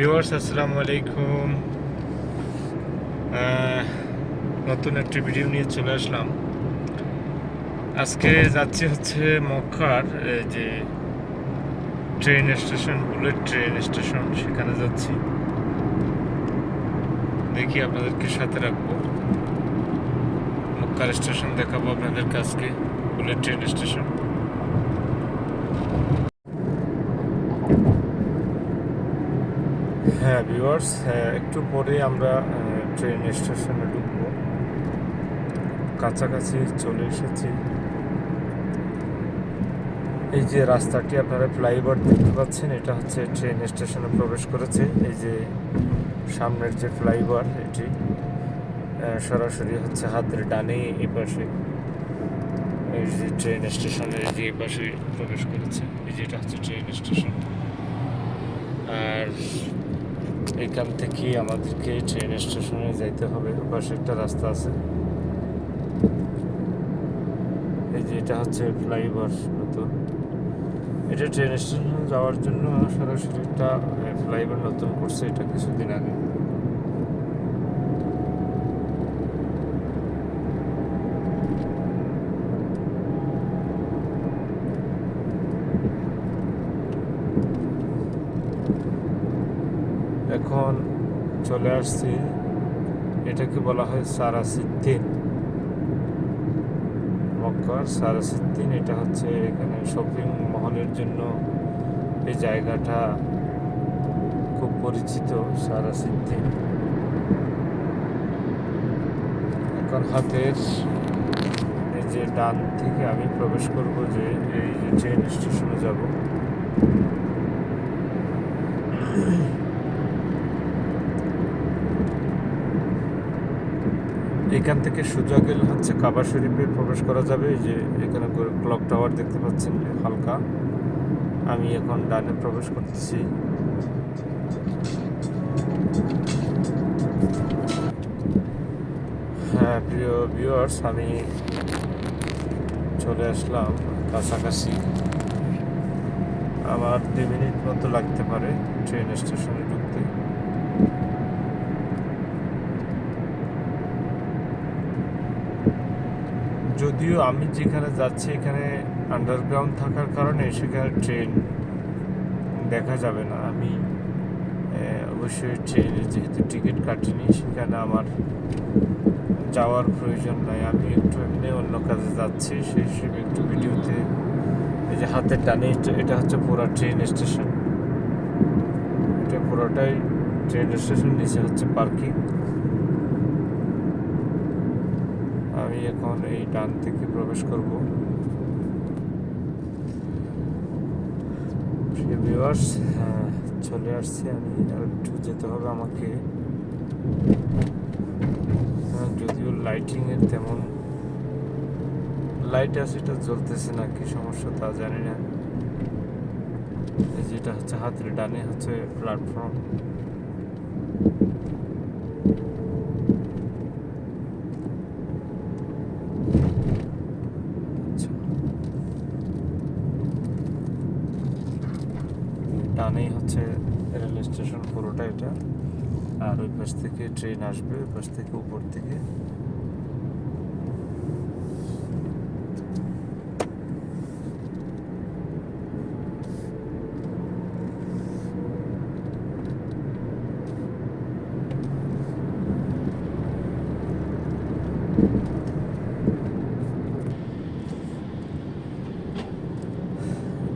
Viewers, আসসালামু আলাইকুম। নতুন একটি ভিডিও নিয়ে চলে আসলাম। আজকে যাচ্ছি হচ্ছে মক্কার যে train station, bullet train station, সেখানে যাচ্ছি। দেখি আপনাদেরকে সাথে রাখব। মক্কার স্টেশন দেখাবো আপনাদেরকে আজকে বুলেট ট্রেন স্টেশন। হ্যাঁ ভিউয়ার্স একটু পরে আমরা ট্রেন স্টেশনে ঢুকবো। কাছাকাছি চলে এসেছি। এই যে রাস্তাটি আপনারা ফ্লাইওভার দেখতে পাচ্ছেন, এটা হচ্ছে ট্রেন স্টেশনে প্রবেশ করেছে। এই যে সামনের যে ফ্লাইওভার এটি সরাসরি হচ্ছে হাতের ডানে এই পাশে। এই যে ট্রেন স্টেশনের যে এই পাশে প্রবেশ করেছে, এই যে এটা হচ্ছে ট্রেন স্টেশন আর এখান থেকে আমাদেরকে ট্রেন স্টেশনে যাইতে হবে। ওপাশে একটা রাস্তা আছে। এই যে এটা হচ্ছে ফ্লাইওভার নতুন। এটা ট্রেন স্টেশনে যাওয়ার জন্য সরাসরি একটা ফ্লাইওভার নতুন করছে এটা কিছুদিন আগে। এখন চলে আসছি, এটাকে বলা হয় সারাসিদ্দিন। মক্কার সারাসিদ্দিন, এটা হচ্ছে এখানে শপিং মহলের জন্য এই জায়গাটা খুব পরিচিত, সারাসিদ্দিন। এখন হাতের এই যে ডান থেকে আমি প্রবেশ করব যে এই যে ট্রেন স্টেশনে যাব। এখান থেকে সোজা গেলে হচ্ছে কাবা শরীফে প্রবেশ করা যাবে। যে এখানে ক্লক টাওয়ার দেখতে পাচ্ছেন, হালকা। আমি এখন ডানে প্রবেশ করতেছি। হ্যাঁ প্রিয় ভিউয়ার্স আমি চলে আসলাম কাছাকাছি। আমার দুই মিনিট মতো লাগতে পারে ট্রেন স্টেশনে ঢুকতে। যদিও আমি যেখানে যাচ্ছি এখানে আন্ডারগ্রাউন্ড থাকার কারণে সেখানে ট্রেন দেখা যাবে না। আমি অবশ্যই ট্রেনে যেহেতু টিকিট কাটিনি, সেখানে আমার যাওয়ার প্রয়োজন নাই। আমি একটু এমনি অন্য কাজে যাচ্ছি, সেই হিসেবে একটু ভিডিওতে এই যে হাতের টানে, এটা হচ্ছে পুরো ট্রেন স্টেশন এটা পুরোটাই ট্রেন স্টেশন নিচে হচ্ছে পার্কিং আমি এখন এই ডান থেকে প্রবেশ করব। ভিউয়ার্স চলে আসছি আমি। একটু যেতে হবে আমাকে। হ্যাঁ, যদিও লাইটিং এর তেমন লাইট আছে এটা জ্বলতেছে না কি সমস্যা তা জানি না। যেটা হচ্ছে হাতের ডানে হচ্ছে প্ল্যাটফর্ম ডানেই হচ্ছে রেল স্টেশন পুরোটা এটা। আর ওই পাশ থেকে ট্রেন আসবে, ওই পাশ থেকে উপর থেকে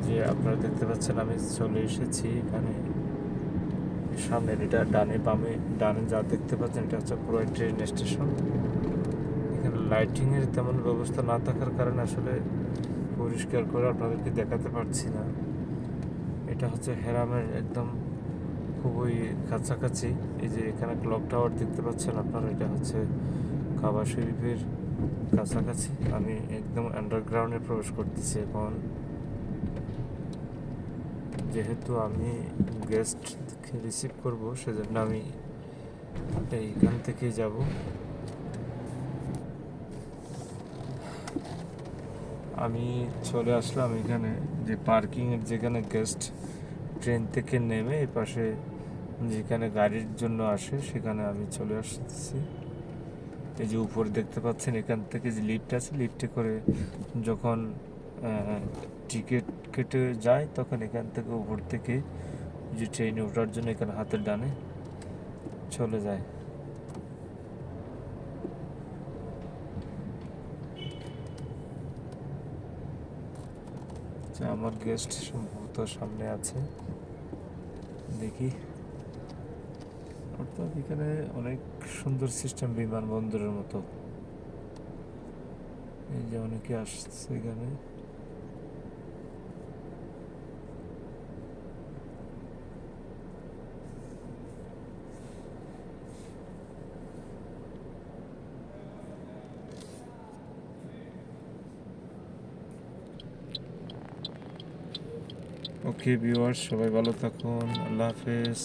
যে আপনারা দেখতে পাচ্ছেন, আমি চলে এসেছি এখানে। সামনের এটা ডানে বামে, ডানে যা দেখতে পাচ্ছেন, এটা হচ্ছে পুরো ট্রেন স্টেশন। এখানে লাইটিংয়ের তেমন ব্যবস্থা না থাকার কারণে আসলে পরিষ্কার করে আপনাদেরকে দেখাতে পারছি না। এটা হচ্ছে হেরামের একদম খুবই কাছাকাছি। এই যে এখানে ক্লক টাওয়ার দেখতে পাচ্ছেন আপনারা, এটা হচ্ছে কাবা শরীফের কাছাকাছি। আমি একদম আন্ডারগ্রাউন্ডে প্রবেশ করতেছি এখন। যেহেতু আমি গেস্টকে রিসিভ করব, সেজন্য আমি এইখান থেকেই যাব। আমি চলে আসলাম এখানে, যে পার্কিংয়ের যেখানে গেস্ট ট্রেন থেকে নেমে এই পাশে যেখানে গাড়ির জন্য আসে, সেখানে আমি চলে আসতেছি। এই যে উপরে দেখতে পাচ্ছেন এখান থেকে যে লিফট আছে লিফটে করে যখন টিকিট কেটে যায় তখন এখান থেকে উপর থেকে যে ট্রেনে ওঠার জন্য এখানে হাতের ডানে চলে যায়। আচ্ছা, আমার গেস্ট সম্ভবত সামনে আছে। দেখি। অর্থাৎ এখানে অনেক সুন্দর সিস্টেম বিমানবন্দরের মতো। এই যে অনেকে আসছে এখানে। ওকে ভিউয়ার্স সবাই ভালো থাকুন আল্লাহ হাফেজ।